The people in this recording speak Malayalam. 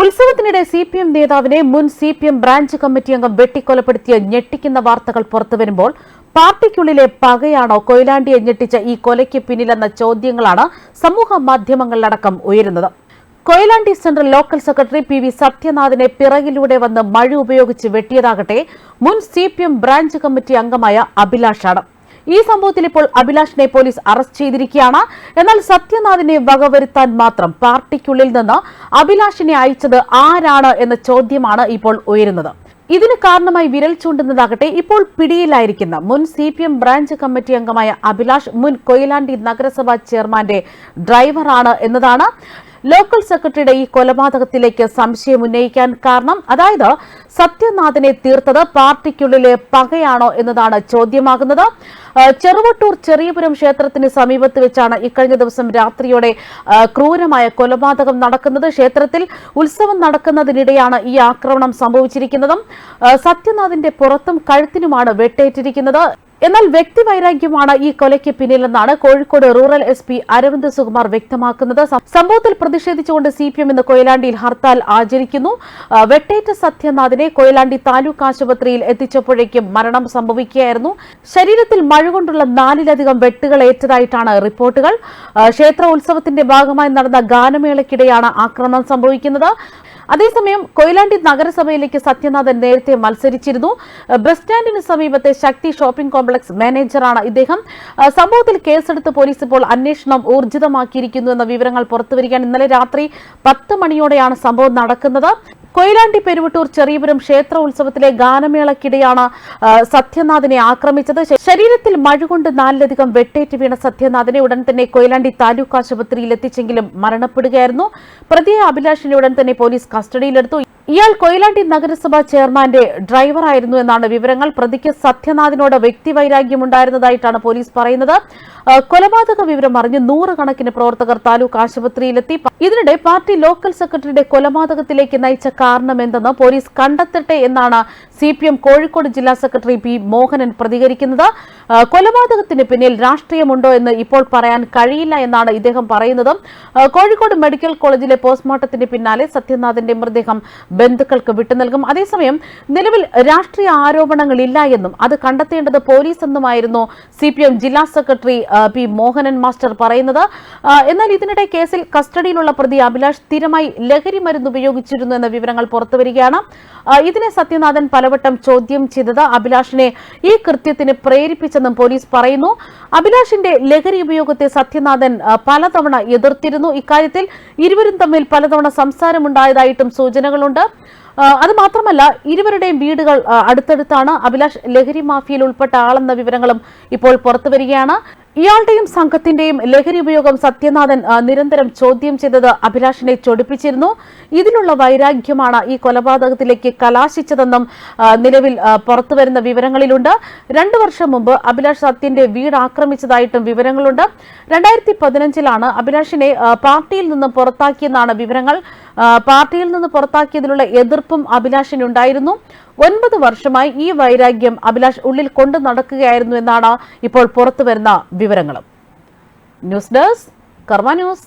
ഉത്സവത്തിനിടെ സി പി എം നേതാവിനെ മുൻ C P M branch committee അംഗം വെട്ടിക്കൊലപ്പെടുത്തിയ ഞെട്ടിക്കുന്ന വാർത്തകൾ പുറത്തുവരുമ്പോൾ പാർട്ടിക്കുള്ളിലെ പകയാണോ കൊയിലാണ്ടിയെ ഞെട്ടിച്ച ഈ കൊലയ്ക്ക് പിന്നിലെന്ന ചോദ്യങ്ങളാണ് സമൂഹ മാധ്യമങ്ങളിലടക്കം ഉയരുന്നത്. Koyilandy central local secretary P V സത്യനാഥിനെ പിറകിലൂടെ വന്ന് മഴ ഉപയോഗിച്ച് വെട്ടിയതാകട്ടെ മുൻ C P M branch committee അംഗമായ അഭിലാഷാണ്. ഈ സംഭവത്തിൽ ഇപ്പോൾ അഭിലാഷിനെ പോലീസ് അറസ്റ്റ് ചെയ്തിരിക്കുകയാണ്. എന്നാൽ സത്യനാഥിനെ വകവരുത്താൻ മാത്രം പാർട്ടിക്കുള്ളിൽ നിന്ന് അഭിലാഷിനെ അയച്ചത് ആരാണ് എന്ന ചോദ്യമാണ് ഇപ്പോൾ ഉയരുന്നത്. ഇതിന് കാരണമായി വിരൽ ചൂണ്ടുന്നതാകട്ടെ ഇപ്പോൾ പിടിയിലായിരിക്കുന്ന മുൻ C P M branch committee അംഗമായ അഭിലാഷ് മുൻ കൊയിലാണ്ടി നഗരസഭാ ചെയർമാന്റെ ഡ്രൈവറാണ് എന്നതാണ്. ലോക്കൽ സെക്രട്ടറിയുടെ ഈ കൊലപാതകത്തിലേക്ക് സംശയം ഉന്നയിക്കാൻ കാരണം അതായത് സത്യനാഥിനെ തീർത്തത് പാർട്ടിക്കുള്ളിലെ പകയാണോ എന്നതാണ് ചോദ്യമാകുന്നത്. ചെറുവട്ടൂർ ചെറിയപുരം ക്ഷേത്രത്തിന് സമീപത്ത് വെച്ചാണ് ഇക്കഴിഞ്ഞ ദിവസം രാത്രിയോടെ ക്രൂരമായ കൊലപാതകം നടക്കുന്നത്. ക്ഷേത്രത്തിൽ ഉത്സവം നടക്കുന്നതിനിടെയാണ് ഈ ആക്രമണം സംഭവിച്ചിരിക്കുന്നതും. സത്യനാഥിന്റെ പുറത്തും കഴുത്തിനുമാണ് വെട്ടേറ്റിരിക്കുന്നത്. എന്നാൽ വ്യക്തിവൈരാഗ്യമാണ് ഈ കൊലയ്ക്ക് പിന്നിലെന്നാണ് Kozhikode rural S P Aravind Sukumar വ്യക്തമാക്കുന്നത്. സംഭവത്തിൽ പ്രതിഷേധിച്ചുകൊണ്ട് സി പി എം ഇന്ന് കൊയിലാണ്ടിയിൽ ഹർത്താൽ ആചരിക്കുന്നു. വെട്ടേറ്റ സത്യനാഥിനെ കൊയിലാണ്ടി താലൂക്ക് ആശുപത്രിയിൽ എത്തിച്ചപ്പോഴേക്കും മരണം സംഭവിക്കുകയായിരുന്നു. ശരീരത്തിൽ മഴ കൊണ്ടുള്ള നാലിലധികം വെട്ടുകൾ ഏറ്റതായിട്ടാണ് റിപ്പോർട്ടുകൾ. ക്ഷേത്ര ഉത്സവത്തിന്റെ ഭാഗമായി നടന്ന ഗാനമേളയ്ക്കിടെയാണ് ആക്രമണം സംഭവിക്കുന്നത്. അതേസമയം കൊയിലാണ്ടി നഗരസഭയിലേക്ക് സത്യനാഥൻ നേരത്തെ മത്സരിച്ചിരുന്നു. ബസ് സ്റ്റാൻഡിന് സമീപത്തെ ശക്തി ഷോപ്പിംഗ് കോംപ്ലക്സ് മാനേജറാണ് ഇദ്ദേഹം. സംഭവത്തിൽ കേസെടുത്ത് പോലീസ് ഇപ്പോൾ അന്വേഷണം ഊർജിതമാക്കിയിരിക്കുന്നു എന്ന വിവരങ്ങൾ പുറത്തുവരികയാണ്. ഇന്നലെ രാത്രി പത്ത് മണിയോടെയാണ് സംഭവം നടക്കുന്നത്. കൊയിലാണ്ടി പെരുവട്ടൂർ ചെറിയപുരം ക്ഷേത്ര ഉത്സവത്തിലെ ഗാനമേളക്കിടെയാണ് സത്യനാഥിനെ ആക്രമിച്ചത്. ശരീരത്തിൽ മഴുകൊണ്ട് നാലിലധികം വെട്ടേറ്റ് വീണ സത്യനാഥിനെ ഉടൻ തന്നെ കൊയിലാണ്ടി താലൂക്ക് ആശുപത്രിയിൽ എത്തിച്ചെങ്കിലും മരണപ്പെടുകയായിരുന്നു. പ്രതിയെ അഭിലാഷിനെ ഉടൻ തന്നെ പോലീസ് കസ്റ്റഡിയിലെടുത്തു. ഇയാൾ കൊയിലാണ്ടി നഗരസഭാ ചെയർമാന്റെ ഡ്രൈവറായിരുന്നു എന്നാണ് വിവരങ്ങൾ. പ്രതിക്ക് സത്യനാഥിനോട് വ്യക്തിവൈരാഗ്യമുണ്ടായിരുന്നതായിട്ടാണ് പോലീസ് പറയുന്നത്. കൊലപാതക വിവരം അറിഞ്ഞ് നൂറുകണക്കിന് പ്രവർത്തകർ താലൂക്ക് ആശുപത്രിയിലെത്തി. ഇതിനിടെ പാർട്ടി ലോക്കൽ സെക്രട്ടറിയുടെ കൊലപാതകത്തിലേക്ക് നയിച്ച കാരണമെന്തെന്ന് പോലീസ് കണ്ടെത്തട്ടെ എന്നാണ് സി കോഴിക്കോട് ജില്ലാ സെക്രട്ടറി പി മോഹനൻ പ്രതികരിക്കുന്നത്. കൊലപാതകത്തിന് പിന്നിൽ രാഷ്ട്രീയമുണ്ടോ എന്ന് ഇപ്പോൾ പറയാൻ കഴിയില്ല എന്നാണ് ഇദ്ദേഹം പറയുന്നത്. കോഴിക്കോട് മെഡിക്കൽ കോളേജിലെ പോസ്റ്റ്മോർട്ടത്തിന് പിന്നാലെ സത്യനാഥിന്റെ മൃതദേഹം ബന്ധുക്കൾക്ക് വിട്ടുനൽകും അതേസമയം നിലവിൽ രാഷ്ട്രീയ ആരോപണങ്ങളില്ല എന്നും അത് കണ്ടെത്തേണ്ടത് പോലീസ് എന്നുമായിരുന്നു സി പി എം ജില്ലാ സെക്രട്ടറി പി മോഹനൻ മാസ്റ്റർ പറയുന്നത്. എന്നാൽ ഇതിനിടെ കേസിൽ കസ്റ്റഡിയിലുള്ള പ്രതി അഭിലാഷ് സ്ഥിരമായി ലഹരി മരുന്ന് ഉപയോഗിച്ചിരുന്നു എന്ന വിവരങ്ങൾ പുറത്തുവരികയാണ് ഇതിനെ സത്യനാഥൻ പലവട്ടം ചോദ്യം ചെയ്തത് അഭിലാഷിനെ ഈ കൃത്യത്തിന് പ്രേരിപ്പിച്ചെന്നും പോലീസ് പറയുന്നു. അഭിലാഷിന്റെ ലഹരി ഉപയോഗത്തെ സത്യനാഥൻ പലതവണ എതിർത്തിരുന്നു. ഇക്കാര്യത്തിൽ ഇരുവരും തമ്മിൽ പലതവണ സംസാരമുണ്ടായതായിട്ടും സൂചനകളുണ്ട്. അത് മാത്രമല്ല ഇരുവരുടെയും വീടുകൾ അടുത്തടുത്താണ്. അഭിലാഷ് ലഹരി മാഫിയയിൽ ഉൾപ്പെട്ട ആളെന്ന വിവരങ്ങളും ഇപ്പോൾ പുറത്തുവരികയാണ് ഇയാളുടെയും സംഘത്തിന്റെയും ലഹരി ഉപയോഗം സത്യനാഥൻ നിരന്തരം ചോദ്യം ചെയ്തത് അഭിലാഷിനെ ചൊടിപ്പിച്ചിരുന്നു. ഇതിനുള്ള വൈരാഗ്യമാണ് ഈ കൊലപാതകത്തിലേക്ക് കലാശിച്ചതെന്നും നിലവിൽ പുറത്തുവരുന്ന വിവരങ്ങളിലുണ്ട്. രണ്ടു വർഷം മുമ്പ് അഭിലാഷ് സത്യന്റെ വീട് ആക്രമിച്ചതായിട്ടും വിവരങ്ങളുണ്ട്. രണ്ടായിരത്തി പതിനഞ്ചിലാണ് അഭിലാഷിനെ പാർട്ടിയിൽ നിന്ന് പുറത്താക്കിയെന്നാണ് വിവരങ്ങൾ. പാർട്ടിയിൽ നിന്ന് പുറത്താക്കിയതിലുള്ള എതിർപ്പും അഭിലാഷിനുണ്ടായിരുന്നു. ഒൻപത് വർഷമായി ഈ വൈരാഗ്യം അഭിലാഷ് ഉള്ളിൽ കൊണ്ടു നടക്കുകയായിരുന്നു എന്നാണ് ഇപ്പോൾ പുറത്തുവരുന്ന വിവരങ്ങളും. ന്യൂസ് ഡെസ്ക് കർമ്മ ന്യൂസ്